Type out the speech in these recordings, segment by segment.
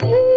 Ooh.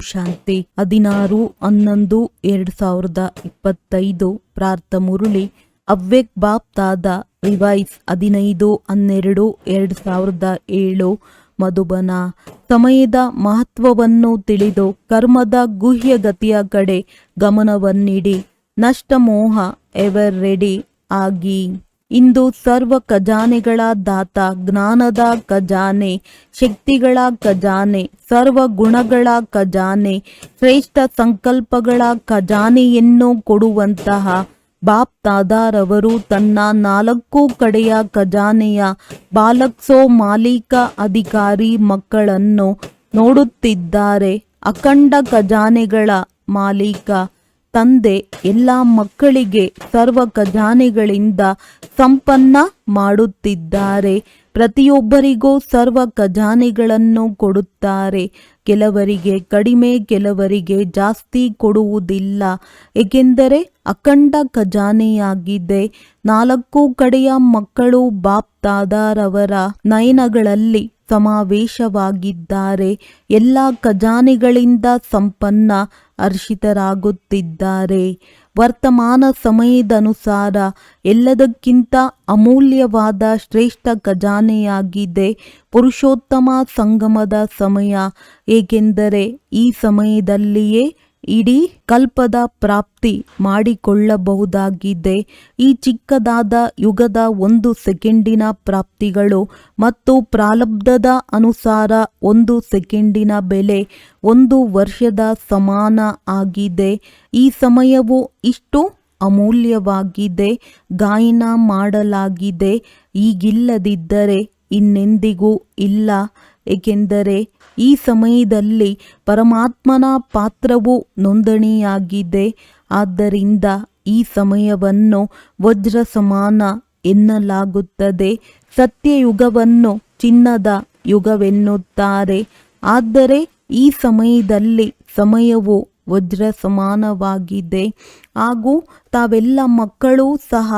ಶಾಂತಿ. ಹದಿನಾರು, ಹನ್ನೊಂದು, ಎರಡು ಸಾವಿರದ ಇಪ್ಪತ್ತೈದು ಪ್ರಾರ್ಥ ಮುರುಳಿ ಅವ್ಯಕ್ ಬಾಪ್ತಾದ ರಿವೈಸ್. ಹದಿನೈದು, ಹನ್ನೆರಡು, ಎರಡು ಸಾವಿರದ ಏಳು ಮಧುಬನ. ಸಮಯದ ಮಹತ್ವವನ್ನು ತಿಳಿದು ಕರ್ಮದ ಗುಹ್ಯ ಗತಿಯ ಕಡೆ ಗಮನವನ್ನಿಡಿ. ನಷ್ಟಮೋಹ, ಎವರ್ ರೆಡಿ, ಆಗಿ. ಇಂದು ಸರ್ವ ಖಜಾನೆಗಳ ದಾತ, ಜ್ಞಾನದ ಖಜಾನೆ, ಶಕ್ತಿಗಳ ಖಜಾನೆ, ಸರ್ವ ಗುಣಗಳ ಖಜಾನೆ, ಶ್ರೇಷ್ಠ ಸಂಕಲ್ಪಗಳ ಖಜಾನೆಯನ್ನು ಕೊಡುವಂತಹ ಬಾಪ್ ತಾದಾರವರು ತನ್ನ ನಾಲ್ಕು ಕಡೆಯ ಖಜಾನೆಯ ಬಾಲಕ್ಸೋ ಮಾಲೀಕ ಅಧಿಕಾರಿ ಮಕ್ಕಳನ್ನು ನೋಡುತ್ತಿದ್ದಾರೆ. ಅಖಂಡ ಖಜಾನೆಗಳ ಮಾಲೀಕ ತಂದೆ ಎಲ್ಲ ಮಕ್ಕಳಿಗೆ ಸರ್ವ ಖಜಾನೆಗಳಿಂದ ಸಂಪನ್ನ ಮಾಡುತ್ತಿದ್ದಾರೆ. ಪ್ರತಿಯೊಬ್ಬರಿಗೂ ಸರ್ವ ಖಜಾನೆಗಳನ್ನು ಕೊಡುತ್ತಾರೆ. ಕೆಲವರಿಗೆ ಕಡಿಮೆ, ಕೆಲವರಿಗೆ ಜಾಸ್ತಿ ಕೊಡುವುದಿಲ್ಲ. ಏಕೆಂದರೆ ಅಖಂಡ ಖಜಾನೆಯಾಗಿದೆ. ನಾಲ್ಕು ಕಡೆಯ ಮಕ್ಕಳು ಬಾಪ್ ತಾದಾರವರ ನಯನಗಳಲ್ಲಿ ಸಮಾವೇಶವಾಗಿದ್ದಾರೆ. ಎಲ್ಲ ಖಜಾನೆಗಳಿಂದ ಸಂಪನ್ನ ಹರ್ಷಿತರಾಗುತ್ತಿದ್ದಾರೆ. ವರ್ತಮಾನ ಸಮಯದನುಸಾರ ಎಲ್ಲದಕ್ಕಿಂತ ಅಮೂಲ್ಯವಾದ ಶ್ರೇಷ್ಠ ಖಜಾನೆಯಾಗಿದೆ ಪುರುಷೋತ್ತಮ ಸಂಗಮದ ಸಮಯ. ಏಕೆಂದರೆ ಈ ಸಮಯದಲ್ಲಿಯೇ ಇಡೀ ಕಲ್ಪದ ಪ್ರಾಪ್ತಿ ಮಾಡಿಕೊಳ್ಳಬಹುದಾಗಿದೆ. ಈ ಚಿಕ್ಕದಾದ ಯುಗದ ಒಂದು ಸೆಕೆಂಡಿನ ಪ್ರಾಪ್ತಿಗಳು ಮತ್ತು ಪ್ರಾಲಬ್ಧದ ಅನುಸಾರ ಒಂದು ಸೆಕೆಂಡಿನ ಬೆಲೆ ಒಂದು ವರ್ಷದ ಸಮಾನ ಆಗಿದೆ. ಈ ಸಮಯವು ಇಷ್ಟು ಅಮೂಲ್ಯವಾಗಿದೆ. ಗಾಯನ ಮಾಡಲಾಗಿದೆ. ಈಗಿಲ್ಲದಿದ್ದರೆ ಇನ್ನೆಂದಿಗೂ ಇಲ್ಲ. ಏಕೆಂದರೆ ಈ ಸಮಯದಲ್ಲಿ ಪರಮಾತ್ಮನ ಪಾತ್ರವು ನೋಂದಣಿಯಾಗಿದೆ. ಆದ್ದರಿಂದ ಈ ಸಮಯವನ್ನು ವಜ್ರ ಸಮಾನ ಎನ್ನಲಾಗುತ್ತದೆ. ಸತ್ಯಯುಗವನ್ನು ಚಿನ್ನದ ಯುಗವೆನ್ನುತ್ತಾರೆ. ಆದರೆ ಈ ಸಮಯದಲ್ಲಿ ಸಮಯವು ವಜ್ರ ಸಮಾನವಾಗಿದೆ ಹಾಗೂ ತಾವೆಲ್ಲ ಮಕ್ಕಳೂ ಸಹ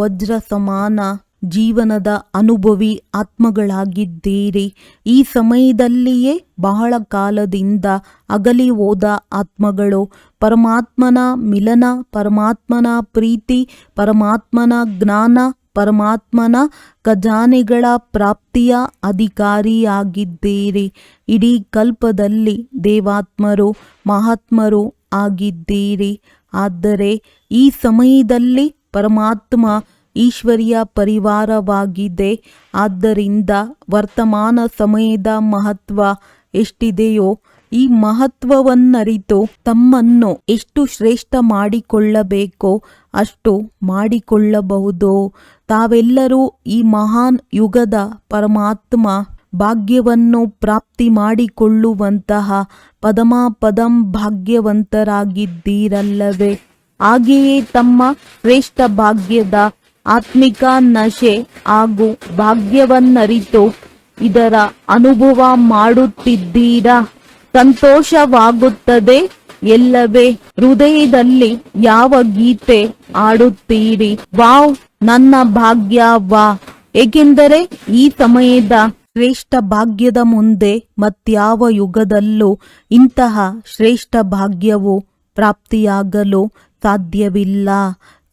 ವಜ್ರ ಸಮಾನ ಜೀವನದ ಅನುಭವಿ ಆತ್ಮಗಳಾಗಿದ್ದೀರಿ. ಈ ಸಮಯದಲ್ಲಿಯೇ ಬಹಳ ಕಾಲದಿಂದ ಅಗಲಿ ಹೋದ ಆತ್ಮಗಳು ಪರಮಾತ್ಮನ ಮಿಲನ, ಪರಮಾತ್ಮನ ಪ್ರೀತಿ, ಪರಮಾತ್ಮನ ಜ್ಞಾನ, ಪರಮಾತ್ಮನ ಖಜಾನೆಗಳ ಪ್ರಾಪ್ತಿಯ ಅಧಿಕಾರಿಯಾಗಿದ್ದೀರಿ. ಇಡೀ ಕಲ್ಪದಲ್ಲಿ ದೇವಾತ್ಮರು, ಮಹಾತ್ಮರು ಆಗಿದ್ದೀರಿ. ಆದರೆ ಈ ಸಮಯದಲ್ಲಿ ಪರಮಾತ್ಮ ಈಶ್ವರಿಯ ಪರಿವಾರವಾಗಿದೆ. ಆದ್ದರಿಂದ ವರ್ತಮಾನ ಸಮಯದ ಮಹತ್ವ ಎಷ್ಟಿದೆಯೋ, ಈ ಮಹತ್ವವನ್ನರಿತು ತಮ್ಮನ್ನು ಎಷ್ಟು ಶ್ರೇಷ್ಠ ಮಾಡಿಕೊಳ್ಳಬೇಕೋ ಅಷ್ಟು ಮಾಡಿಕೊಳ್ಳಬಹುದು. ತಾವೆಲ್ಲರೂ ಈ ಮಹಾನ್ ಯುಗದ ಪರಮಾತ್ಮ ಭಾಗ್ಯವನ್ನು ಪ್ರಾಪ್ತಿ ಮಾಡಿಕೊಳ್ಳುವಂತಹ ಪದಮಾಪದಂ ಭಾಗ್ಯವಂತರಾಗಿದ್ದೀರಲ್ಲವೇ? ಹಾಗೆಯೇ ತಮ್ಮ ಶ್ರೇಷ್ಠ ಭಾಗ್ಯದ ಆತ್ಮಿಕ ನಶೆ ಹಾಗೂ ಭಾಗ್ಯವನ್ನರಿತು ಇದರ ಅನುಭವ ಮಾಡುತ್ತಿದ್ದೀರಾ? ಸಂತೋಷವಾಗುತ್ತದೆ ಎಲ್ಲವೇ? ಹೃದಯದಲ್ಲಿ ಯಾವ ಗೀತೆ ಆಡುತ್ತೀರಿ ವಾವ್, ನನ್ನ ಭಾಗ್ಯ ವಾ. ಏಕೆಂದರೆ ಈ ಸಮಯದ ಶ್ರೇಷ್ಠ ಭಾಗ್ಯದ ಮುಂದೆ ಮತ್ಯಾವ ಯುಗದಲ್ಲೂ ಇಂತಹ ಶ್ರೇಷ್ಠ ಭಾಗ್ಯವು ಪ್ರಾಪ್ತಿಯಾಗಲು ಸಾಧ್ಯವಿಲ್ಲ.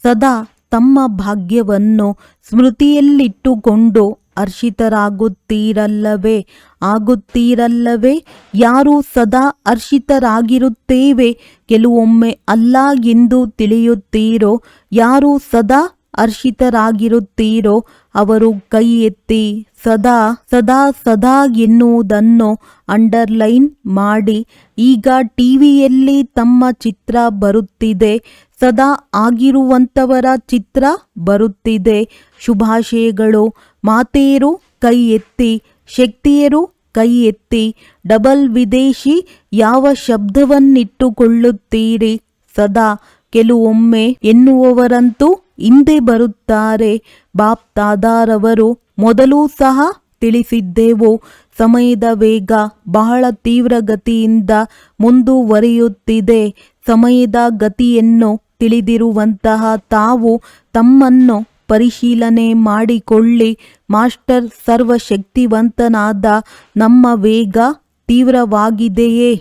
ಸದಾ ತಮ್ಮ ಭಾಗ್ಯವನ್ನು ಸ್ಮೃತಿಯಲ್ಲಿಟ್ಟುಕೊಂಡು ಹರ್ಷಿತರಾಗುತ್ತೀರಲ್ಲವೇ? ಆಗುತ್ತೀರಲ್ಲವೇ? ಯಾರು ಸದಾ ಹರ್ಷಿತರಾಗಿರುತ್ತೇವೆ? ಕೆಲವೊಮ್ಮೆ ಅಲ್ಲ ಎಂದು ತಿಳಿಯುತ್ತೀರೋ? ಯಾರು ಸದಾ ಹರ್ಷಿತರಾಗಿರುತ್ತೀರೋ? ಅವರು ಕೈ ಎತ್ತಿ ಸದಾ ಸದಾ ಸದಾ ಎನ್ನುವುದನ್ನು ಅಂಡರ್ಲೈನ್ ಮಾಡಿ. ಈಗ ಟಿವಿಯಲ್ಲಿ ತಮ್ಮ ಚಿತ್ರ ಬರುತ್ತಿದೆ. ಸದಾ ಆಗಿರುವಂಥವರ ಚಿತ್ರ ಬರುತ್ತಿದೆ. ಶುಭಾಶಯಗಳು. ಮಾತೆಯರು ಕೈ ಎತ್ತಿ, ಶಕ್ತಿಯರು ಕೈ ಎತ್ತಿ, ಡಬಲ್ ವಿದೇಶಿ ಯಾವ ಶಬ್ದವನ್ನಿಟ್ಟುಕೊಳ್ಳುತ್ತೀರಿ? ಸದಾ ಕೆಲವೊಮ್ಮೆ ಎನ್ನುವವರಂತೂ ಹಿಂದೆ ಬರುತ್ತಾರೆ. ಬಾಪ್ ತಾದಾರವರು ಮೊದಲೂ ಸಹ ತಿಳಿಸಿದ್ದೆವು. ಸಮಯದ ವೇಗ ಬಹಳ ತೀವ್ರಗತಿಯಿಂದ ಮುಂದುವರಿಯುತ್ತಿದೆ. ಸಮಯದ ಗತಿಯನ್ನು ತಿಳಿದಿರುವಂತಹ ತಾವು ತಮ್ಮನ್ನು ಪರಿಶೀಲನೆ ಮಾಡಿಕೊಳ್ಳಿ. ಮಾಸ್ಟರ್ ಸರ್ವಶಕ್ತಿವಂತನಾದ ನಮ್ಮ ವೇಗ ತೀವ್ರವಾಗಿದೆಯೇ?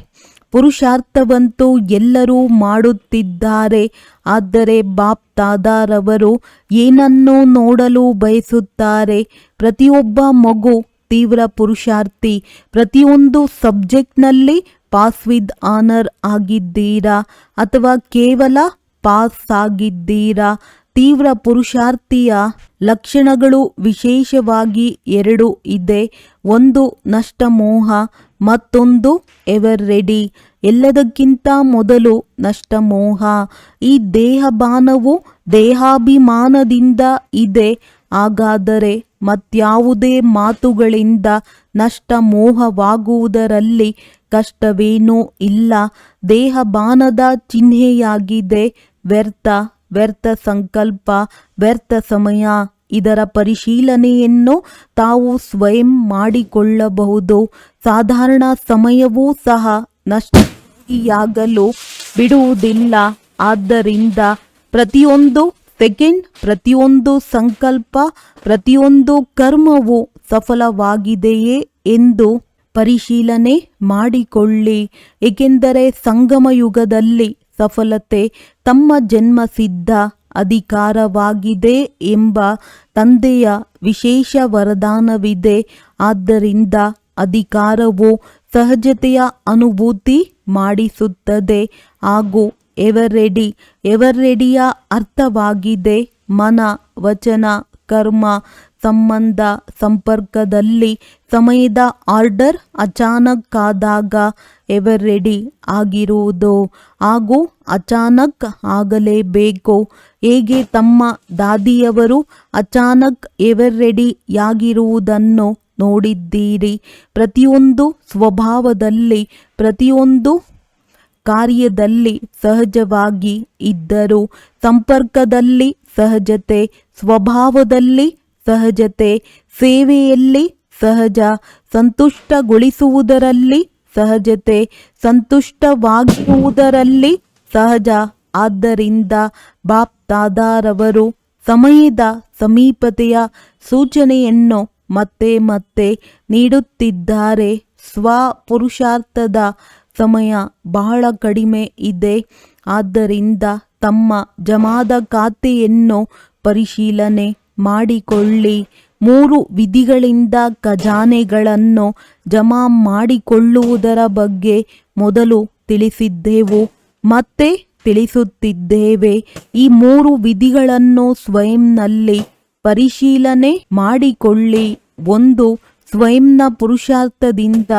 ಪುರುಷಾರ್ಥವಂತೂ ಎಲ್ಲರೂ ಮಾಡುತ್ತಿದ್ದಾರೆ. ಆದರೆ ಬಾಪ್ ತಾದಾರವರು ಏನನ್ನು ನೋಡಲು ಬಯಸುತ್ತಾರೆ. ಪ್ರತಿಯೊಬ್ಬ ಮಗು ತೀವ್ರ ಪುರುಷಾರ್ಥಿ. ಪ್ರತಿಯೊಂದು ಸಬ್ಜೆಕ್ಟ್ನಲ್ಲಿ ಪಾಸ್ ವಿದ್ ಆನರ್ ಆಗಿದ್ದೀರಾ? ಅಥವಾ ಕೇವಲ ಪಾಸ್ ಆಗಿದ್ದೀರಾ ತೀವ್ರ ಪುರುಷಾರ್ಥಿಯ ಲಕ್ಷಣಗಳು ವಿಶೇಷವಾಗಿ ಎರಡು ಇದೆ. ಒಂದು ನಷ್ಟಮೋಹ, ಮತ್ತೊಂದು ಎವರ್ ರೆಡಿ ಎಲ್ಲದಕ್ಕಿಂತ ಮೊದಲು ನಷ್ಟಮೋಹ. ಈ ದೇಹಬಾನವು ದೇಹಾಭಿಮಾನದಿಂದ ಇದೆ. ಹಾಗಾದರೆ ಮತ್ಯಾವುದೇ ಮಾತುಗಳಿಂದ ನಷ್ಟ ಮೋಹವಾಗುವುದರಲ್ಲಿ ಕಷ್ಟವೇನೂ ಇಲ್ಲ. ದೇಹಬಾನದ ಚಿಹ್ನೆಯಾಗಿದೆ ವ್ಯರ್ಥ ವ್ಯರ್ಥ ಸಂಕಲ್ಪ, ವ್ಯರ್ಥ ಸಮಯ. ಇದರ ಪರಿಶೀಲನೆಯನ್ನು ತಾವು ಸ್ವಯಂ ಮಾಡಿಕೊಳ್ಳಬಹುದು. ಸಾಧಾರಣ ಸಮಯವೂ ಸಹ ನಷ್ಟಿಯಾಗಲು ಬಿಡುವುದಿಲ್ಲ. ಆದ್ದರಿಂದ ಪ್ರತಿಯೊಂದು ಸೆಕೆಂಡ್, ಪ್ರತಿಯೊಂದು ಸಂಕಲ್ಪ, ಪ್ರತಿಯೊಂದು ಕರ್ಮವು ಸಫಲವಾಗಿದೆಯೇ ಎಂದು ಪರಿಶೀಲನೆ ಮಾಡಿಕೊಳ್ಳಿ. ಏಕೆಂದರೆ ಸಂಗಮ ಯುಗದಲ್ಲಿ ಸಫಲತೆ ತಮ್ಮ ಜನ್ಮಸಿದ್ಧ ಅಧಿಕಾರವಾಗಿದೆ ಎಂಬ ತಂದೆಯ ವಿಶೇಷ ವರದಾನವಿದೆ. ಆದ್ದರಿಂದ ಅಧಿಕಾರವು ಸಹಜತೆಯ ಅನುಭೂತಿ ಮಾಡಿಸುತ್ತದೆ. ಹಾಗೂ ಎವರೆಡಿ ಎವರೆಡಿಯ ಅರ್ಥವಾಗಿದೆ ಮನ, ವಚನ, ಕರ್ಮ ಸಂಬಂಧ ಸಂಪರ್ಕದಲ್ಲಿ ಸಮಯದ ಆರ್ಡರ್ ಅಚಾನಕ್ ಆದಾಗ ಎವರ್ ರೆಡಿ ಆಗಿರುವುದು ಹಾಗೂ ಅಚಾನಕ್ ಆಗಲೇಬೇಕು. ಹೇಗೆ ತಮ್ಮ ದಾದಿಯವರು ಅಚಾನಕ್ ಎವರ್ ರೆಡಿಯಾಗಿರುವುದನ್ನು ನೋಡಿದ್ದೀರಿ? ಪ್ರತಿಯೊಂದು ಸ್ವಭಾವದಲ್ಲಿ, ಪ್ರತಿಯೊಂದು ಕಾರ್ಯದಲ್ಲಿ ಸಹಜವಾಗಿ ಇದ್ದರು ಸಂಪರ್ಕದಲ್ಲಿ ಸಹಜತೆ, ಸ್ವಭಾವದಲ್ಲಿ ಸಹಜತೆ. ಸೇವೆಯಲ್ಲಿ ಸಹಜ, ಸಂತುಷ್ಟಗೊಳಿಸುವುದರಲ್ಲಿ ಸಹಜತೆ, ಸಂತುಷ್ಟವಾಗಿರುವುದರಲ್ಲಿ ಸಹಜ. ಆದ್ದರಿಂದ ಬಾಪ್ತಾದಾರವರು ಸಮಯದ ಸಮೀಪತೆಯ ಸೂಚನೆಯನ್ನು ಮತ್ತೆ ಮತ್ತೆ ನೀಡುತ್ತಿದ್ದಾರೆ. ಸ್ವಪುರುಷಾರ್ಥದ ಸಮಯ ಬಹಳ ಕಡಿಮೆ ಇದೆ. ಆದ್ದರಿಂದ ತಮ್ಮ ಜಮಾದ ಖಾತೆಯನ್ನು ಪರಿಶೀಲನೆ ಮಾಡಿಕೊಳ್ಳಿ. ಮೂರು ವಿಧಿಗಳಿಂದ ಖಜಾನೆಗಳನ್ನು ಜಮಾ ಮಾಡಿಕೊಳ್ಳುವುದರ ಬಗ್ಗೆ ಮೊದಲು ತಿಳಿಸಿದ್ದೆವು, ಮತ್ತೆ ತಿಳಿಸುತ್ತಿದ್ದೇವೆ. ಈ ಮೂರು ವಿಧಿಗಳನ್ನು ಸ್ವಯಂನಲ್ಲಿ ಪರಿಶೀಲನೆ ಮಾಡಿಕೊಳ್ಳಿ. ಒಂದು, ಸ್ವಯಂನ ಪುರುಷಾರ್ಥದಿಂದ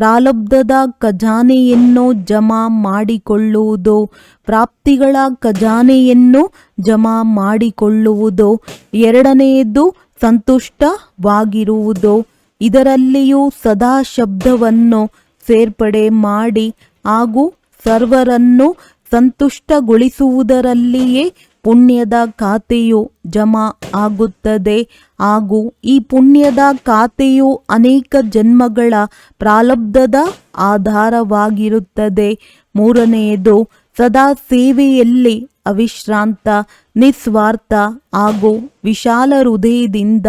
ಪ್ರಾರಬ್ಧದ ಖಜಾನೆಯನ್ನು ಜಮಾ ಮಾಡಿಕೊಳ್ಳುವುದು, ಪ್ರಾಪ್ತಿಗಳ ಖಜಾನೆಯನ್ನು ಜಮಾ ಮಾಡಿಕೊಳ್ಳುವುದು, ಎರಡನೆಯದು ಸಂತುಷ್ಟವಾಗಿರುವುದು, ಇದರಲ್ಲಿಯೂ ಸದಾ ಶಬ್ದವನ್ನು ಸೇರ್ಪಡೆ ಮಾಡಿ ಹಾಗೂ ಸರ್ವರನ್ನು ಸಂತುಷ್ಟಗೊಳಿಸುವುದರಲ್ಲಿಯೇ ಪುಣ್ಯದ ಖಾತೆಯು ಜಮಾ ಆಗುತ್ತದೆ. ಹಾಗೂ ಈ ಪುಣ್ಯದ ಖಾತೆಯು ಅನೇಕ ಜನ್ಮಗಳ ಪ್ರಾಲಬ್ಧದ ಆಧಾರವಾಗಿರುತ್ತದೆ. ಮೂರನೆಯದು, ಸದಾ ಸೇವೆಯಲ್ಲಿ ಅವಿಶ್ರಾಂತ, ನಿಸ್ವಾರ್ಥ ಹಾಗೂ ವಿಶಾಲ ಹೃದಯದಿಂದ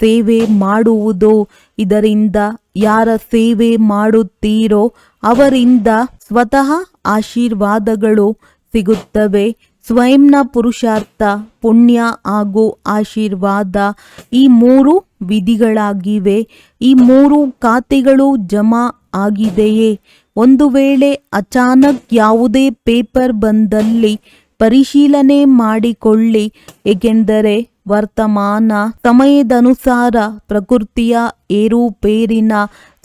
ಸೇವೆ ಮಾಡುವುದು. ಇದರಿಂದ ಯಾರ ಸೇವೆ ಮಾಡುತ್ತೀರೋ ಅವರಿಂದ ಸ್ವತಃ ಆಶೀರ್ವಾದಗಳು ಸಿಗುತ್ತವೆ. ಸ್ವಯಂನ ಪುರುಷಾರ್ಥ, ಪುಣ್ಯ ಹಾಗೂ ಆಶೀರ್ವಾದ ಈ ಮೂರು ವಿಧಿಗಳಾಗಿವೆ. ಈ ಮೂರು ಖಾತೆಗಳು ಜಮಾ ಆಗಿದೆಯೇ? ಒಂದು ವೇಳೆ ಅಚಾನಕ್ ಯಾವುದೇ ಪೇಪರ್ ಬಂದಲ್ಲಿ ಪರಿಶೀಲನೆ ಮಾಡಿಕೊಳ್ಳಿ, ಏಕೆಂದರೆ ವರ್ತಮಾನ ಸಮಯದನುಸಾರ ಪ್ರಕೃತಿಯ ಏರುಪೇರಿನ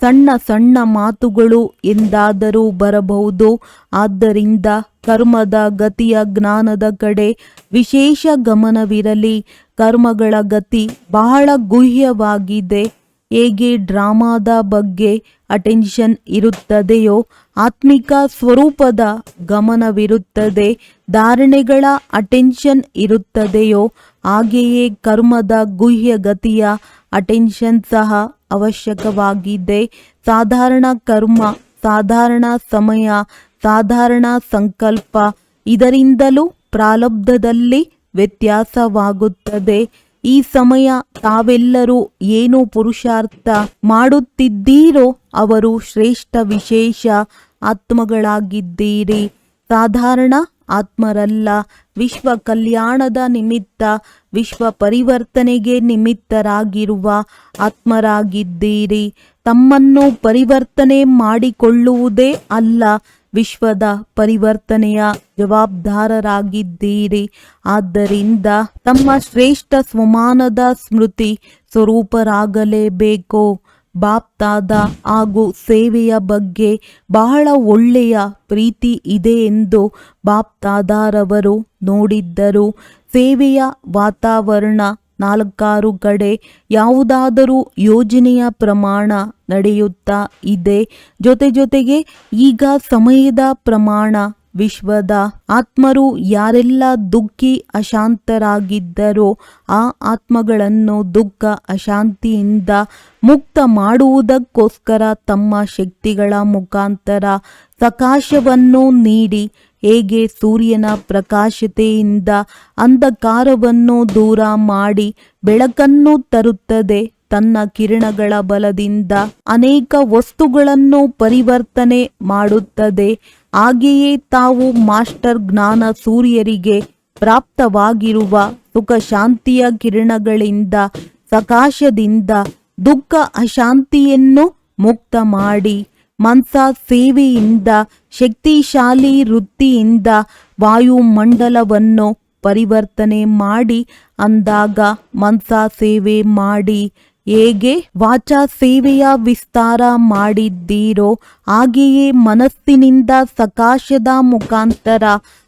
ಸಣ್ಣ ಸಣ್ಣ ಮಾತುಗಳು ಎಂದಾದರೂ ಬರಬಹುದು. ಆದ್ದರಿಂದ ಕರ್ಮದ ಗತಿಯ ಜ್ಞಾನದ ಕಡೆ ವಿಶೇಷ ಗಮನವಿರಲಿ. ಕರ್ಮಗಳ ಗತಿ ಬಹಳ ಗುಹ್ಯವಾಗಿದೆ. ಹೇಗೆ ಡ್ರಾಮಾದ ಬಗ್ಗೆ ಅಟೆನ್ಷನ್ ಇರುತ್ತದೆಯೋ ಆತ್ಮಿಕ ಸ್ವರೂಪದ ಗಮನವಿರುತ್ತದೆ. ಧಾರಣೆಗಳ ಅಟೆನ್ಷನ್ ಇರುತ್ತದೆಯೋ ಹಾಗೆಯೇ ಕರ್ಮದ ಗುಹ್ಯ ಗತಿಯ ಅಟೆನ್ಷನ್ ಸಹ ಅವಶ್ಯಕವಾಗಿದೆ. ಸಾಧಾರಣ ಕರ್ಮ, ಸಾಧಾರಣ ಸಮಯ, ಸಾಧಾರಣ ಸಂಕಲ್ಪ ಇದರಿಂದಲೂ ಪ್ರಾರಬ್ಧದಲ್ಲಿ ವ್ಯತ್ಯಾಸವಾಗುತ್ತದೆ. ಈ ಸಮಯ ತಾವೆಲ್ಲರೂ ಏನು ಪುರುಷಾರ್ಥ ಮಾಡುತ್ತಿದ್ದೀರೋ ಅವರು ಶ್ರೇಷ್ಠ ವಿಶೇಷ ಆತ್ಮಗಳಾಗಿದ್ದೀರಿ. ಸಾಧಾರಣ ಆತ್ಮರಲ್ಲ, ವಿಶ್ವ ಕಲ್ಯಾಣದ ನಿಮಿತ್ತ, ವಿಶ್ವ ಪರಿವರ್ತನೆಗೆ ನಿಮಿತ್ತರಾಗಿರುವ ಆತ್ಮರಾಗಿದ್ದೀರಿ. ತಮ್ಮನ್ನು ಪರಿವರ್ತನೆ ಮಾಡಿಕೊಳ್ಳುವುದೇ ಅಲ್ಲ, ವಿಶ್ವದ ಪರಿವರ್ತನೆಯ ಜವಾಬ್ದಾರರಾಗಿದ್ದೀರಿ. ಆದ್ದರಿಂದ ತಮ್ಮ ಶ್ರೇಷ್ಠ ಸ್ವಮಾನದ ಸ್ಮೃತಿ ಸ್ವರೂಪರಾಗಲೇಬೇಕು. ಬಾಪ್ತಾದ ಹಾಗೂ ಸೇವೆಯ ಬಗ್ಗೆ ಬಹಳ ಒಳ್ಳೆಯ ಪ್ರೀತಿ ಇದೆ ಎಂದು ಬಾಪ್ತಾದಾರವರು ನೋಡಿದ್ದರು. ಸೇವೆಯ ವಾತಾವರಣ ನಾಲ್ಕಾರು ಕಡೆ ಯಾವುದಾದರೂ ಯೋಜನೆಯ ಪ್ರಮಾಣ ನಡೆಯುತ್ತಾ ಇದೆ. ಜೊತೆ ಜೊತೆಗೆ ಈಗ ಸಮಯದ ಪ್ರಮಾಣ ವಿಶ್ವದ ಆತ್ಮರು ಯಾರೆಲ್ಲ ದುಃಖಿ ಅಶಾಂತರಾಗಿದ್ದರೋ ಆ ಆತ್ಮಗಳನ್ನು ದುಃಖ ಅಶಾಂತಿಯಿಂದ ಮುಕ್ತ ಮಾಡುವುದಕ್ಕೋಸ್ಕರ ತಮ್ಮ ಶಕ್ತಿಗಳ ಮುಖಾಂತರ ಸಕಾಶವನ್ನು ನೀಡಿ, ಹೇಗೆ ಸೂರ್ಯನ ಪ್ರಕಾಶತೆಯಿಂದ ಅಂಧಕಾರವನ್ನು ದೂರ ಮಾಡಿ ಬೆಳಕನ್ನು ತರುತ್ತದೆ, ತನ್ನ ಕಿರಣಗಳ ಬಲದಿಂದ ಅನೇಕ ವಸ್ತುಗಳನ್ನು ಪರಿವರ್ತನೆ ಮಾಡುತ್ತದೆ ಹಾಗೆಯೇ ತಾವು ಮಾಸ್ಟರ್ ಜ್ಞಾನ ಸೂರ್ಯರಿಗೆ ಪ್ರಾಪ್ತವಾಗಿರುವ ಸುಖ ಶಾಂತಿಯ ಕಿರಣಗಳಿಂದ ಸಕಾಶದಿಂದ ದುಃಖ ಅಶಾಂತಿಯನ್ನು ಮುಕ್ತ ಮಾಡಿ ಮನ್ಸ ಸೇವೆಯಿಂದ ಶಕ್ತಿಶಾಲಿ ವೃತ್ತಿಯಿಂದ ವಾಯುಮಂಡಲವನ್ನು ಪರಿವರ್ತನೆ ಮಾಡಿ ಅಂದಾಗ ಮನ್ಸ ಸೇವೆ ಮಾಡಿ ಹೇಗೆ ವಾಚ ಸೇವೆಯ ವಿಸ್ತಾರ ಮಾಡಿದ್ದೀರೋ ಹಾಗೆಯೇ ಮನಸ್ಸಿನಿಂದ ಸಕಾಶದ ಮುಖಾಂತರ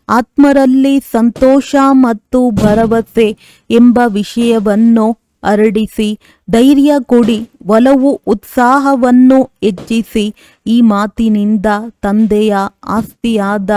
ಆತ್ಮರಲ್ಲಿ ಸಂತೋಷ ಮತ್ತು ಭರವಸೆ ಎಂಬ ವಿಷಯವನ್ನು ಹರಡಿಸಿ, ಧೈರ್ಯ ಕೊಡಿ, ಒಲವು, ಉತ್ಸಾಹವನ್ನು ಹೆಚ್ಚಿಸಿ ಈ ಮಾತಿನಿಂದ ತಂದೆಯ ಆಸ್ತಿಯಾದ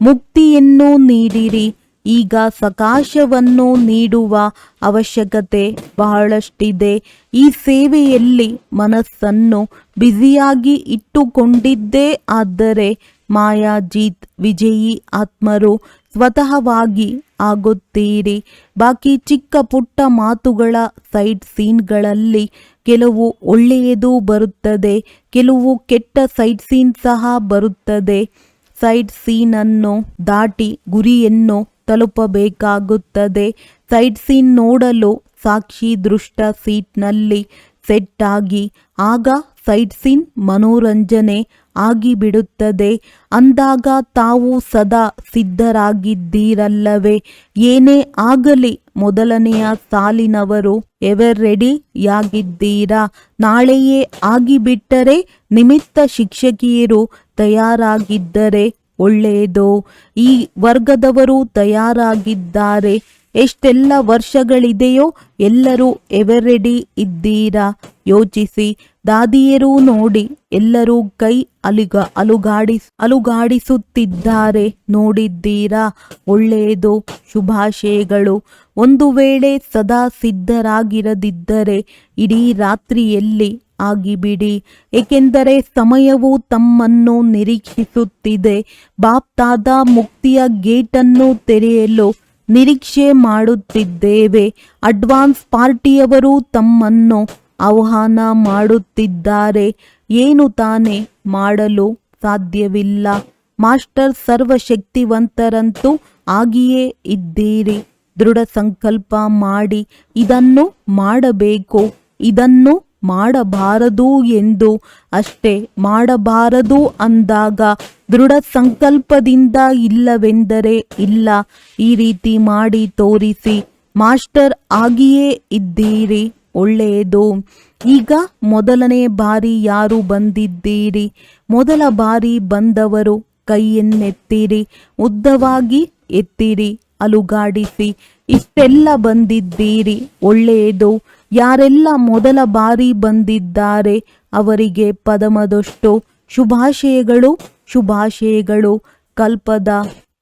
ಮುಕ್ತಿಯನ್ನು ನೀಡಿರಿ. ಈಗ ಸಕಾಶವನ್ನು ನೀಡುವ ಅವಶ್ಯಕತೆ ಬಹಳಷ್ಟಿದೆ. ಈ ಸೇವೆಯಲ್ಲಿ ಮನಸ್ಸನ್ನು ಬ್ಯುಸಿಯಾಗಿ ಇಟ್ಟುಕೊಂಡಿದ್ದೇ. ಆದರೆ ಮಾಯಾಜೀತ್ ವಿಜಯಿ ಆತ್ಮರು ಸ್ವತಃವಾಗಿ ಆಗುತ್ತೀರಿ. ಬಾಕಿ ಚಿಕ್ಕ ಪುಟ್ಟ ಮಾತುಗಳ ಸೈಡ್ ಸೀನ್ಗಳಲ್ಲಿ ಕೆಲವು ಒಳ್ಳೆಯದು ಬರುತ್ತದೆ, ಕೆಲವು ಕೆಟ್ಟ ಸೈಡ್ ಸೀನ್ ಸಹ ಬರುತ್ತದೆ. ಸೈಡ್ ಸೀನನ್ನು ದಾಟಿ ಗುರಿಯನ್ನು ತಲುಪಬೇಕಾಗುತ್ತದೆ. ಸೈಟ್ ಸೀನ್ ನೋಡಲು ಸಾಕ್ಷಿ ದೃಷ್ಟ ಸೀಟ್ನಲ್ಲಿ ಸೆಟ್ ಆಗಿ ಆಗ ಸೈಟ್ ಸೀನ್ ಮನೋರಂಜನೆ ಆಗಿಬಿಡುತ್ತದೆ. ಅಂದಾಗ ತಾವು ಸದಾ ಸಿದ್ಧರಾಗಿದ್ದೀರಲ್ಲವೇ? ಏನೇ ಆಗಲಿ, ಮೊದಲನೆಯ ಸಾಲಿನವರು ಎವರ್ ರೆಡಿಯಾಗಿದ್ದೀರಾ ನಾಳೆಯೇ ಆಗಿಬಿಟ್ಟರೆ ನಿಮಿತ್ತ ಶಿಕ್ಷಕಿಯರು ತಯಾರಾಗಿದ್ದರೆ ಒಳ್ಳೆಯದು? ಈ ವರ್ಗದವರು ತಯಾರಾಗಿದ್ದಾರೆ. ಎಷ್ಟೆಲ್ಲ ವರ್ಷಗಳಿದೆಯೋ? ಎಲ್ಲರೂ ಎವರೆಡಿ ಇದ್ದೀರಾ? ಯೋಚಿಸಿ. ದಾದಿಯರು ನೋಡಿ. ಎಲ್ಲರೂ ಕೈ ಅಲಿಗ ಅಲುಗಾಡಿಸ್ ಅಲುಗಾಡಿಸುತ್ತಿದ್ದಾರೆ. ನೋಡಿದ್ದೀರಾ? ಒಳ್ಳೆಯದು? ಶುಭಾಶಯಗಳು. ಒಂದು ವೇಳೆ ಸದಾ ಸಿದ್ಧರಾಗಿರದಿದ್ದರೆ, ಇಡೀ ರಾತ್ರಿಯಲ್ಲಿ ಆಗಿಬಿಡಿ. ಏಕೆಂದರೆ ಸಮಯವು ತಮ್ಮನ್ನು ನಿರೀಕ್ಷಿಸುತ್ತಿದೆ. ಬಾಪ್ತಾದ ಮುಕ್ತಿಯ ಗೇಟನ್ನು ತೆರೆಯಲು ನಿರೀಕ್ಷೆ ಮಾಡುತ್ತಿದ್ದೇವೆ. ಅಡ್ವಾನ್ಸ್ ಪಾರ್ಟಿಯವರು ತಮ್ಮನ್ನು ಆಹ್ವಾನ ಮಾಡುತ್ತಿದ್ದಾರೆ. ಏನು ತಾನೇ ಮಾಡಲು ಸಾಧ್ಯವಿಲ್ಲ. ಮಾಸ್ಟರ್ ಸರ್ವಶಕ್ತಿವಂತರಂತೂ ಆಗಿಯೇ ಇದ್ದೀರಿ. ದೃಢ ಸಂಕಲ್ಪ ಮಾಡಿ ಇದನ್ನು ಮಾಡಬೇಕು. ಇದನ್ನು ಮಾಡಬಾರದು ಎಂದು ಅಷ್ಟೇ ಮಾಡಬಾರದು ಅಂದಾಗ ದೃಢ ಸಂಕಲ್ಪದಿಂದ ಇಲ್ಲವೆಂದರೆ ಇಲ್ಲ. ಈ ರೀತಿ ಮಾಡಿ ತೋರಿಸಿ ಮಾಸ್ಟರ್ ಆಗಿಯೇ ಇದ್ದೀರಿ, ಒಳ್ಳೆಯದು. ಈಗ ಮೊದಲನೇ ಬಾರಿ ಯಾರು ಬಂದಿದ್ದೀರಿ? ಮೊದಲ ಬಾರಿ ಬಂದವರು ಕೈಯನ್ನೆತ್ತೀರಿ, ಉದ್ದವಾಗಿ ಎತ್ತಿರಿ, ಅಲುಗಾಡಿಸಿ, ಇಷ್ಟೆಲ್ಲ ಬಂದಿದ್ದೀರಿ, ಒಳ್ಳೆಯದು. ಯಾರೆಲ್ಲ ಮೊದಲ ಬಾರಿ ಬಂದಿದ್ದಾರೆ ಅವರಿಗೆ ಪದಮದಷ್ಟು ಶುಭಾಶಯಗಳು. ಶುಭಾಶಯಗಳು. ಕಲ್ಪದ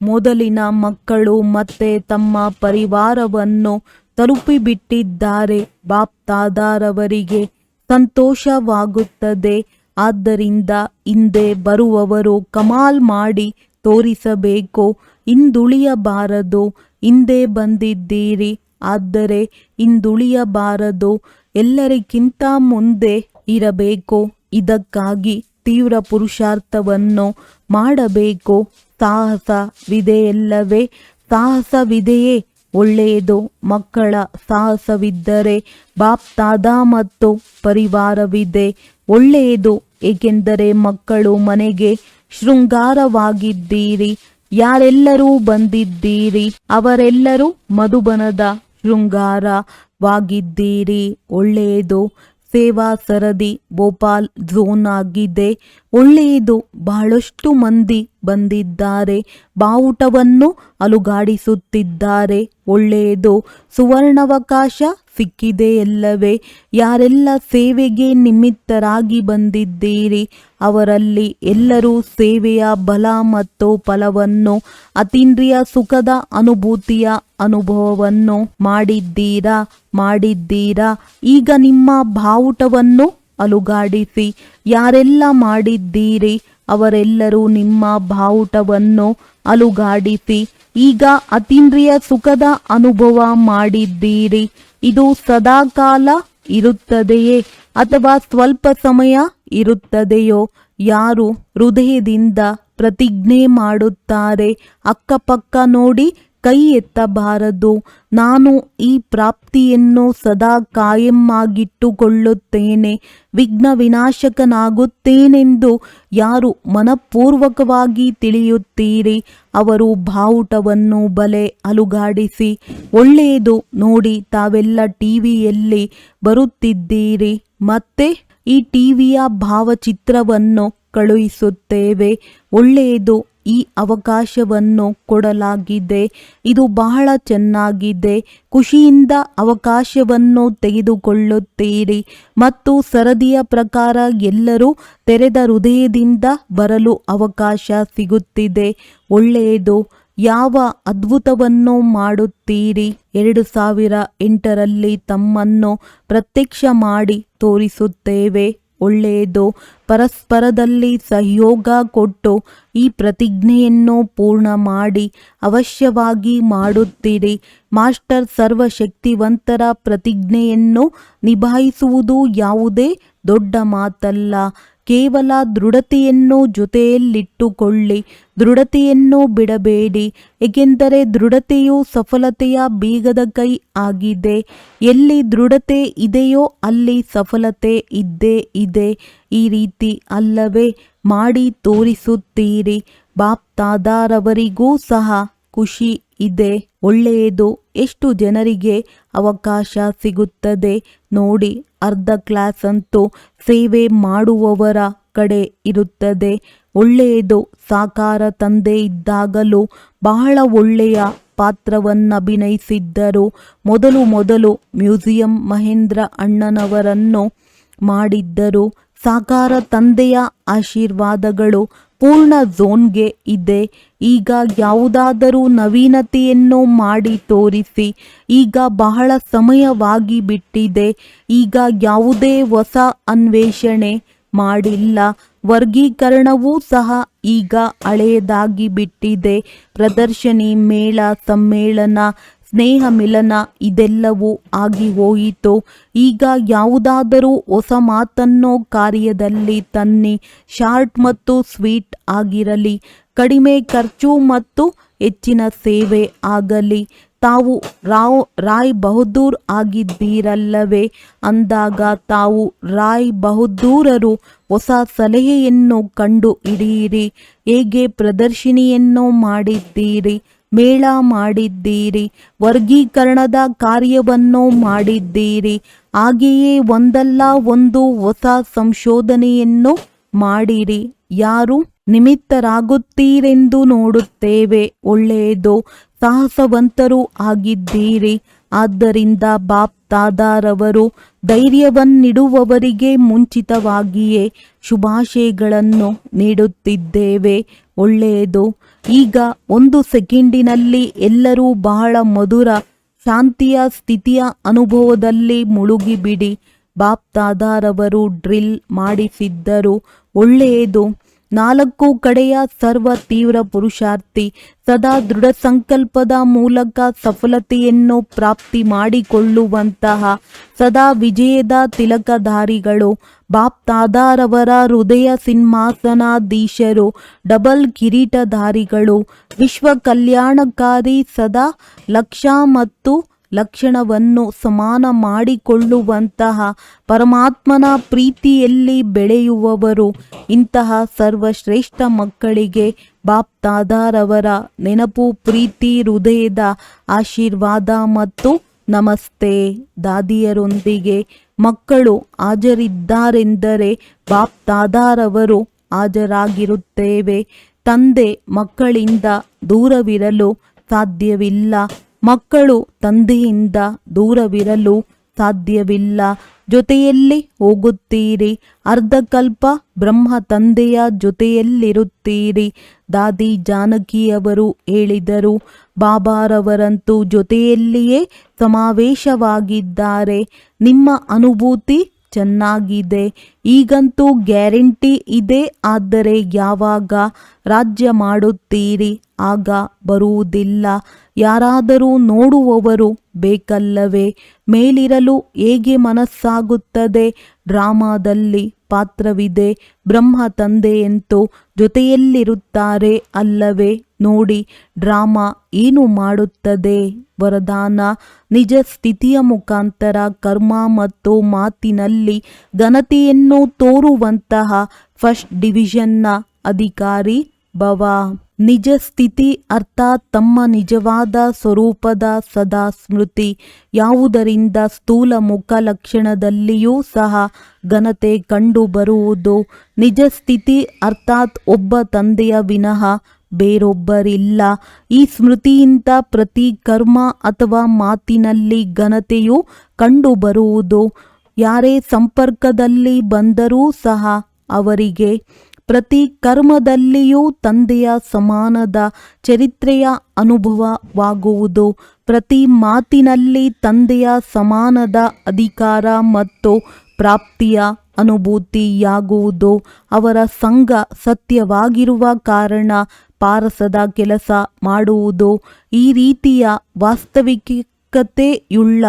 ಮೊದಲಿನ ಮಕ್ಕಳು ಮತ್ತೆ ತಮ್ಮ ಪರಿವಾರವನ್ನು ತಲುಪಿಬಿಟ್ಟಿದ್ದಾರೆ. ಬಾಪ್ತಾದಾರವರಿಗೆ ಸಂತೋಷವಾಗುತ್ತದೆ. ಆದ್ದರಿಂದ ಹಿಂದೆ ಬರುವವರು ಕಮಾಲ್ ಮಾಡಿ ತೋರಿಸಬೇಕು. ಹಿಂದುಳಿಯಬಾರದು. ಹಿಂದೆ ಬಂದಿದ್ದೀರಿ. ಆದರೆ ಹಿಂದುಳಿಯಬಾರದು. ಎಲ್ಲರಿಗಿಂತ ಮುಂದೆ ಇರಬೇಕು. ಇದಕ್ಕಾಗಿ ತೀವ್ರ ಪುರುಷಾರ್ಥವನ್ನು ಮಾಡಬೇಕು. ಸಾಹಸವಿದೆಯಲ್ಲವೇ? ಸಾಹಸವಿದೆಯೇ? ಒಳ್ಳೆಯದು. ಮಕ್ಕಳ ಸಾಹಸವಿದ್ದರೆ ಬಾಪ್ತಾದ ಮತ್ತು ಪರಿವಾರವಿದೆ. ಒಳ್ಳೆಯದು. ಏಕೆಂದರೆ ಮಕ್ಕಳು ಮನೆಗೆ ಶೃಂಗಾರವಾಗಿದ್ದೀರಿ. ಯಾರೆಲ್ಲರೂ ಬಂದಿದ್ದೀರಿ. ಅವರೆಲ್ಲರೂ ಮಧುಬನದ ಶೃಂಗಾರವಾಗಿದ್ದೀರಿ. ಒಳ್ಳೆಯದು. ಸೇವಾ ಸರದಿ ಭೋಪಾಲ್ ಝೋನ್ ಆಗಿದೆ. ಒಳ್ಳೆಯದು. ಬಹಳಷ್ಟು ಮಂದಿ ಬಂದಿದ್ದಾರೆ. ಬಾವುಟವನ್ನು ಅಲುಗಾಡಿಸುತ್ತಿದ್ದಾರೆ. ಒಳ್ಳೆಯದು. ಸುವರ್ಣಾವಕಾಶ ಸಿಕ್ಕಿದೆಯಲ್ಲವೇ ಯಾರೆಲ್ಲ ಸೇವೆಗೆ ನಿಮಿತ್ತರಾಗಿ ಬಂದಿದ್ದೀರಿ? ಅವರಲ್ಲಿ ಎಲ್ಲರೂ ಸೇವೆಯ ಬಲ ಮತ್ತು ಫಲವನ್ನು, ಅತೀಂದ್ರಿಯ ಸುಖದ ಅನುಭೂತಿಯ ಅನುಭವವನ್ನು ಮಾಡಿದ್ದೀರಾ? ಮಾಡಿದ್ದೀರಾ? ಈಗ ನಿಮ್ಮ ಬಾವುಟವನ್ನು ಅಲುಗಾಡಿಸಿ, ಯಾರೆಲ್ಲ ಮಾಡಿದ್ದೀರಿ ಅವರೆಲ್ಲರೂ ನಿಮ್ಮ ಬಾವುಟವನ್ನು ಅಲುಗಾಡಿಸಿ, ಈಗ ಅತೀಂದ್ರಿಯ ಸುಖದ ಅನುಭವ ಮಾಡಿದ್ದೀರಿ, ಇದು ಸದಾಕಾಲ ಇರುತ್ತದೆಯೇ ಅಥವಾ ಸ್ವಲ್ಪ ಸಮಯ ಇರುತ್ತದೆಯೋ? ಯಾರು ಹೃದಯದಿಂದ ಪ್ರತಿಜ್ಞೆ ಮಾಡುತ್ತಾರೆ, ಅಕ್ಕಪಕ್ಕ ನೋಡಿ ಕೈ ಎತ್ತಬಾರದು. ನಾನು ಈ ಪ್ರಾಪ್ತಿಯನ್ನು ಸದಾ ಕಾಯಮ್ಮಾಗಿಟ್ಟುಕೊಳ್ಳುತ್ತೇನೆ ವಿಘ್ನ ವಿನಾಶಕನಾಗುತ್ತೇನೆಂದು ಯಾರು ಮನಪೂರ್ವಕವಾಗಿ ತಿಳಿಯುತ್ತೀರಿ. ಅವರು ಬಾವುಟವನ್ನು ಬಲೆ ಅಲುಗಾಡಿಸಿ, ಒಳ್ಳೆಯದು ನೋಡಿ ತಾವೆಲ್ಲ ಟಿವಿಯಲ್ಲಿ ಬರುತ್ತಿದ್ದೀರಿ. ಮತ್ತೆ ಈ ಟಿವಿಯ ಭಾವಚಿತ್ರವನ್ನು ಕಳುಹಿಸುತ್ತೇವೆ. ಒಳ್ಳೆಯದು ಈ ಅವಕಾಶವನ್ನು ಕೊಡಲಾಗಿದೆ. ಇದು ಬಹಳ ಚೆನ್ನಾಗಿದೆ. ಖುಷಿಯಿಂದ ಅವಕಾಶವನ್ನು ತೆಗೆದುಕೊಳ್ಳುತ್ತೀರಿ. ಮತ್ತು ಸರದಿಯ ಪ್ರಕಾರ ಎಲ್ಲರೂ ತೆರೆದ ಹೃದಯದಿಂದ ಬರಲು ಅವಕಾಶ ಸಿಗುತ್ತಿದೆ. ಒಳ್ಳೆಯದು. ಯಾವ ಅದ್ಭುತವನ್ನು ಮಾಡುತ್ತೀರಿ? ಎರಡು ಸಾವಿರ ಎಂಟರಲ್ಲಿ ತಮ್ಮನ್ನು ಪ್ರತ್ಯಕ್ಷ ಮಾಡಿ ತೋರಿಸುತ್ತೇವೆ. ಒಳ್ಳೆಯದು, ಪರಸ್ಪರದಲ್ಲಿ ಸಹಯೋಗ ಕೊಟ್ಟು ಈ ಪ್ರತಿಜ್ಞೆಯನ್ನು ಪೂರ್ಣ ಮಾಡಿ ಅವಶ್ಯವಾಗಿ ಮಾಡುತ್ತೀರಿ. ಮಾಸ್ಟರ್ ಸರ್ವಶಕ್ತಿವಂತರ ಪ್ರತಿಜ್ಞೆಯನ್ನು ನಿಭಾಯಿಸುವುದು ಯಾವುದೇ ದೊಡ್ಡ ಮಾತಲ್ಲ. ಕೇವಲ ದೃಢತೆಯನ್ನು ಜೊತೆಯಲ್ಲಿಟ್ಟುಕೊಳ್ಳಿ, ದೃಢತೆಯನ್ನು ಬಿಡಬೇಡಿ, ಏಕೆಂದರೆ ದೃಢತೆಯು ಸಫಲತೆಯ ಬೀಗದ ಕೈ ಆಗಿದೆ. ಎಲ್ಲಿ ದೃಢತೆ ಇದೆಯೋ ಅಲ್ಲಿ ಸಫಲತೆ ಇದ್ದೇ ಇದೆ. ಈ ರೀತಿ ಅಲ್ಲವೇ, ಮಾಡಿ ತೋರಿಸುತ್ತೀರಿ. ಬಾಪ್ತಾದಾರವರಿಗೂ ಸಹ ಖುಷಿ ಇದೆ, ಒಳ್ಳೆಯದು. ಎಷ್ಟು ಜನರಿಗೆ ಅವಕಾಶ ಸಿಗುತ್ತದೆ ನೋಡಿ, ಅರ್ಧ ಕ್ಲಾಸ್ ಅಂತೂ ಸೇವೆ ಮಾಡುವವರ ಕಡೆ ಇರುತ್ತದೆ. ಒಳ್ಳೆಯದು, ಸಾಕಾರ ತಂದೆ ಇದ್ದಾಗಲೂ ಬಹಳ ಒಳ್ಳೆಯ ಪಾತ್ರವನ್ನಭಿನಯಿಸಿದ್ದರು. ಮೊದಲು ಮೊದಲು ಮ್ಯೂಸಿಯಂ ಮಹೇಂದ್ರ ಅಣ್ಣನವರನ್ನು ಮಾಡಿದ್ದರು. ಸಾಕಾರ ತಂದೆಯ ಆಶೀರ್ವಾದಗಳು ಪೂರ್ಣ ಝೋನ್ಗೆ ಇದೆ. ಈಗ ಯಾವುದಾದರೂ ನವೀನತೆಯನ್ನು ಮಾಡಿ ತೋರಿಸಿ. ಈಗ ಬಹಳ ಸಮಯವಾಗಿ ಬಿಟ್ಟಿದೆ. ಈಗ ಯಾವುದೇ ಹೊಸ ಅನ್ವೇಷಣೆ ಮಾಡಿಲ್ಲ. ವರ್ಗೀಕರಣವೂ ಸಹ ಈಗ ಹಳೆಯದಾಗಿ ಬಿಟ್ಟಿದೆ. ಪ್ರದರ್ಶನಿ, ಮೇಳ, ಸಮ್ಮೇಳನ ಸ್ನೇಹ ಮಿಲನ ಇದೆಲ್ಲವೂ ಆಗಿ ಹೋಯಿತು. ಈಗ ಯಾವುದಾದರೂ ಹೊಸ ಮಾತನ್ನೋ ಕಾರ್ಯದಲ್ಲಿ ತನ್ನಿ ಶಾರ್ಟ್ ಮತ್ತು ಸ್ವೀಟ್ ಆಗಿರಲಿ, ಕಡಿಮೆ ಖರ್ಚು ಮತ್ತು ಹೆಚ್ಚಿನ ಸೇವೆ ಆಗಲಿ. ತಾವು ರಾವ್, ರಾಯ್ ಬಹದ್ದೂರ್ ಆಗಿದ್ದೀರಲ್ಲವೇ? ಅಂದಾಗ ತಾವು ರಾಯ್ ಬಹದ್ದೂರರು ಹೊಸ ಸಲಹೆಯನ್ನು ಕಂಡು ಹಿಡಿಯಿರಿ. ಹೇಗೆ ಪ್ರದರ್ಶಿನಿಯನ್ನು ಮಾಡಿದ್ದೀರಿ? ಮೇಳ ಮಾಡಿದ್ದೀರಿ, ವರ್ಗೀಕರಣದ ಕಾರ್ಯವನ್ನು ಮಾಡಿದ್ದೀರಿ. ಹಾಗೆಯೇ ಒಂದಲ್ಲ ಒಂದು ಹೊಸ ಸಂಶೋಧನೆಯನ್ನು ಮಾಡಿರಿ. ಯಾರು ನಿಮಿತ್ತರಾಗುತ್ತೀರೆಂದು ನೋಡುತ್ತೇವೆ, ಒಳ್ಳೆಯದು ಸಾಹಸವಂತರು ಆಗಿದ್ದೀರಿ. ಆದ್ದರಿಂದ ಬಾಪ್ ತಾದಾರವರು ಧೈರ್ಯವನ್ನಿಡುವವರಿಗೆ ಮುಂಚಿತವಾಗಿಯೇ ಶುಭಾಶಯಗಳನ್ನು ನೀಡುತ್ತಿದ್ದೇವೆ, ಒಳ್ಳೆಯದು ಈಗ ಒಂದು ಸೆಕೆಂಡಿನಲ್ಲಿ ಎಲ್ಲರೂ ಬಹಳ ಮಧುರ, ಶಾಂತಿಯ ಸ್ಥಿತಿಯ ಅನುಭವದಲ್ಲಿ ಮುಳುಗಿಬಿಡಿ. ಬಾಪ್ ತಾದಾರವರು ಡ್ರಿಲ್ ಮಾಡಿಸಿದ್ದರು. ಒಳ್ಳೆಯದು. ನಾಲ್ಕು ಕಡೆಯ ಸರ್ವ ತೀವ್ರ ಪುರುಷಾರ್ಥಿ ಸದಾ ದೃಢ ಸಂಕಲ್ಪದ ಮೂಲಕ ಸಫಲತೆಯನ್ನು ಪ್ರಾಪ್ತಿ ಮಾಡಿಕೊಳ್ಳುವಂತಹ ಸದಾ ವಿಜಯದ ತಿಲಕಧಾರಿಗಳು. ಬಾಪ್ತಾದಾರವರ ಹೃದಯ ಸಿಂಹಾಸನಾಧೀಶರು, ಡಬಲ್ ಕಿರೀಟಧಾರಿಗಳು, ವಿಶ್ವ ಕಲ್ಯಾಣಕಾರಿ ಸದಾ ಲಕ್ಷ ಮತ್ತು ಲಕ್ಷಣವನ್ನು ಸಮಾನ ಮಾಡಿಕೊಳ್ಳುವಂತಹ ಪರಮಾತ್ಮನ ಪ್ರೀತಿಯಲ್ಲಿ ಬೆಳೆಯುವವರು, ಇಂತಹ ಸರ್ವಶ್ರೇಷ್ಠ ಮಕ್ಕಳಿಗೆ ಬಾಪ್ತಾದಾರವರ ನೆನಪು, ಪ್ರೀತಿ, ಹೃದಯದ ಆಶೀರ್ವಾದ ಮತ್ತು ನಮಸ್ತೆ ದಾದಿಯರೊಂದಿಗೆ ಮಕ್ಕಳು ಹಾಜರಿದ್ದಾರೆಂದರೆ ಬಾಪ್ತಾದಾರವರು ಹಾಜರಾಗಿರುತ್ತೇವೆ. ತಂದೆ ಮಕ್ಕಳಿಂದ ದೂರವಿರಲು ಸಾಧ್ಯವಿಲ್ಲ. ಮಕ್ಕಳು ತಂದೆಯಿಂದ ದೂರವಿರಲು ಸಾಧ್ಯವಿಲ್ಲ. ಜೊತೆಯಲ್ಲಿ ಹೋಗುತ್ತೀರಿ. ಅರ್ಧಕಲ್ಪ ಬ್ರಹ್ಮ ತಂದೆಯ ಜೊತೆಯಲ್ಲಿರುತ್ತೀರಿ. ದಾದಿ ಜಾನಕಿಯವರು ಹೇಳಿದರು, ಬಾಬಾರವರಂತೂ ಜೊತೆಯಲ್ಲಿಯೇ ಸಮಾವೇಶವಾಗಿದ್ದಾರೆ. ನಿಮ್ಮ ಅನುಭೂತಿ ಚೆನ್ನಾಗಿದೆ. ಈಗಂತೂ ಗ್ಯಾರಂಟಿ ಇದೆ. ಆದರೆ ಯಾವಾಗ ರಾಜ್ಯ ಮಾಡುತ್ತೀರಿ? ಆಗ ಬರುವುದಿಲ್ಲ. ಯಾರಾದರೂ ನೋಡುವವರು ಬೇಕಲ್ಲವೇ? ಮೇಲಿರಲು ಹೇಗೆ ಮನಸ್ಸಾಗುತ್ತದೆ? ಡ್ರಾಮಾದಲ್ಲಿ ಪಾತ್ರವಿದೆ, ಬ್ರಹ್ಮ ತಂದೆಯಂತೂ ಜೊತೆಯಲ್ಲಿರುತ್ತಾರೆ ಅಲ್ಲವೇ? ನೋಡಿ, ಡ್ರಾಮಾ ಏನು ಮಾಡುತ್ತದೆ? ವರದಾನ, ನಿಜ ಸ್ಥಿತಿಯ ಮುಖಾಂತರ ಕರ್ಮ ಮತ್ತು ಮಾತಿನಲ್ಲಿ ಘನತೆಯನ್ನು ತೋರುವಂತಹ ಫಸ್ಟ್ ಡಿವಿಷನ್ನ ಅಧಿಕಾರಿ ಭವ. ನಿಜ ಸ್ಥಿತಿ ಅರ್ಥಾತ್ ತಮ್ಮ ನಿಜವಾದ ಸ್ವರೂಪದ ಸದಾ ಸ್ಮೃತಿ. ಯಾವುದರಿಂದ ಸ್ಥೂಲ ಮುಖ ಲಕ್ಷಣದಲ್ಲಿಯೂ ಸಹ ಘನತೆ ಕಂಡುಬರುವುದು ನಿಜ ಸ್ಥಿತಿ ಅರ್ಥಾತ್ ಒಬ್ಬ ತಂದೆಯ ವಿನಃ ಬೇರೊಬ್ಬರಿಲ್ಲ. ಈ ಸ್ಮೃತಿಯಿಂದ ಪ್ರತಿ ಕರ್ಮ ಅಥವಾ ಮಾತಿನಲ್ಲಿ ಘನತೆಯು ಕಂಡುಬರುವುದು ಯಾರೇ ಸಂಪರ್ಕದಲ್ಲಿ ಬಂದರೂ ಸಹ ಅವರಿಗೆ ಪ್ರತಿ ಕರ್ಮದಲ್ಲಿಯೂ ತಂದೆಯ ಸಮಾನದ ಚರಿತ್ರೆಯ ಅನುಭವವಾಗುವುದು. ಪ್ರತಿ ಮಾತಿನಲ್ಲಿ ತಂದೆಯ ಸಮಾನದ ಅಧಿಕಾರ ಮತ್ತು ಪ್ರಾಪ್ತಿಯ ಅನುಭೂತಿಯಾಗುವುದು. ಅವರ ಸಂಘ ಸತ್ಯವಾಗಿರುವ ಕಾರಣ ಪಾರಸದ ಕೆಲಸ ಮಾಡುವುದು. ಈ ರೀತಿಯ ವಾಸ್ತವಿಕತೆಯುಳ್ಳ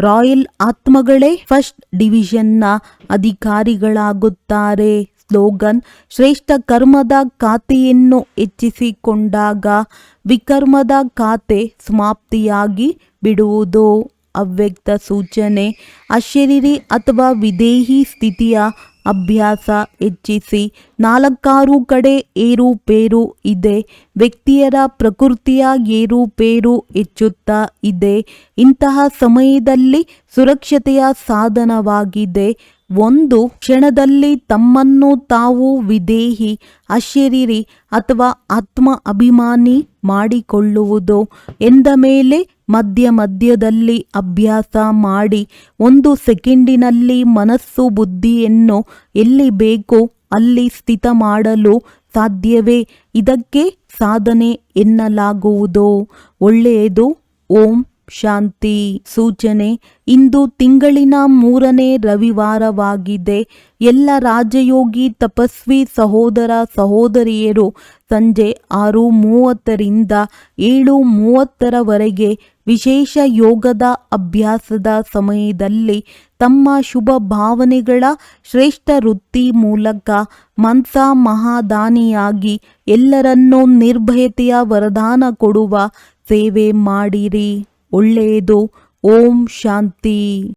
ರಾಯಲ್ ಆತ್ಮಗಳೇ ಫಸ್ಟ್ ಡಿವಿಷನ್ನ ಅಧಿಕಾರಿಗಳಾಗುತ್ತಾರೆ. ಸ್ಲೋಗನ್, ಶ್ರೇಷ್ಠ ಕರ್ಮದ ಖಾತೆಯನ್ನು ಹೆಚ್ಚಿಸಿಕೊಂಡಾಗ ವಿಕರ್ಮದ ಖಾತೆ ಸಮಾಪ್ತಿಯಾಗಿ ಬಿಡುವುದು. ಅವ್ಯಕ್ತ ಸೂಚನೆ, ಅಶರೀರಿ ಅಥವಾ ವಿದೇಹಿ ಸ್ಥಿತಿಯ ಅಭ್ಯಾಸ ಹೆಚ್ಚಿಸಿ ನಾಲ್ಕಾರು ಕಡೆ ಏರುಪೇರು ಇದೆ, ವ್ಯಕ್ತಿಯರ ಪ್ರಕೃತಿಯ ಏರುಪೇರು ಹೆಚ್ಚುತ್ತಾ ಇದೆ, ಇಂತಹ ಸಮಯದಲ್ಲಿ ಸುರಕ್ಷತೆಯ ಸಾಧನವಾಗಿದೆ. ಒಂದು ಕ್ಷಣದಲ್ಲಿ ತಮ್ಮನ್ನು ತಾವು ವಿದೇಹಿ, ಅಶರೀರಿ ಅಥವಾ ಆತ್ಮ ಅಭಿಮಾನಿ ಮಾಡಿಕೊಳ್ಳುವುದು ಎಂದ ಮೇಲೆ ಮಧ್ಯ ಮಧ್ಯದಲ್ಲಿ ಅಭ್ಯಾಸ ಮಾಡಿ ಒಂದು ಸೆಕೆಂಡಿನಲ್ಲಿ ಮನಸ್ಸು ಬುದ್ಧಿಯನ್ನು ಎಲ್ಲಿ ಬೇಕೋ ಅಲ್ಲಿ ಸ್ಥಿತ ಮಾಡಲು ಸಾಧ್ಯವೇ? ಇದಕ್ಕೆ ಸಾಧನೆ ಎನ್ನಲಾಗುವುದು? ಒಳ್ಳೆಯದು. ಓಂ. ಶಾಂತಿ ಸೂಚನೆ. ಇಂದು ತಿಂಗಳಿನ ಮೂರನೇ ರವಿವಾರವಾಗಿದೆ. ಎಲ್ಲ ರಾಜಯೋಗಿ ತಪಸ್ವಿ ಸಹೋದರ ಸಹೋದರಿಯರು ಸಂಜೆ ಆರು ಮೂವತ್ತರಿಂದ ಏಳು ಮೂವತ್ತರವರೆಗೆ ವಿಶೇಷ ಯೋಗದ ಅಭ್ಯಾಸದ ಸಮಯದಲ್ಲಿ ತಮ್ಮ ಶುಭ ಭಾವನೆಗಳ ಶ್ರೇಷ್ಠ ವೃತ್ತಿ ಮೂಲಕ ಮನ್ಸಾ ಮಹಾದಾನಿಯಾಗಿ ಎಲ್ಲರನ್ನೂ ನಿರ್ಭಯತೆಯ ವರದಾನ ಕೊಡುವ ಸೇವೆ ಮಾಡಿರಿ. ಒಳ್ಳೆಯದು ಓಂ ಶಾಂತಿ.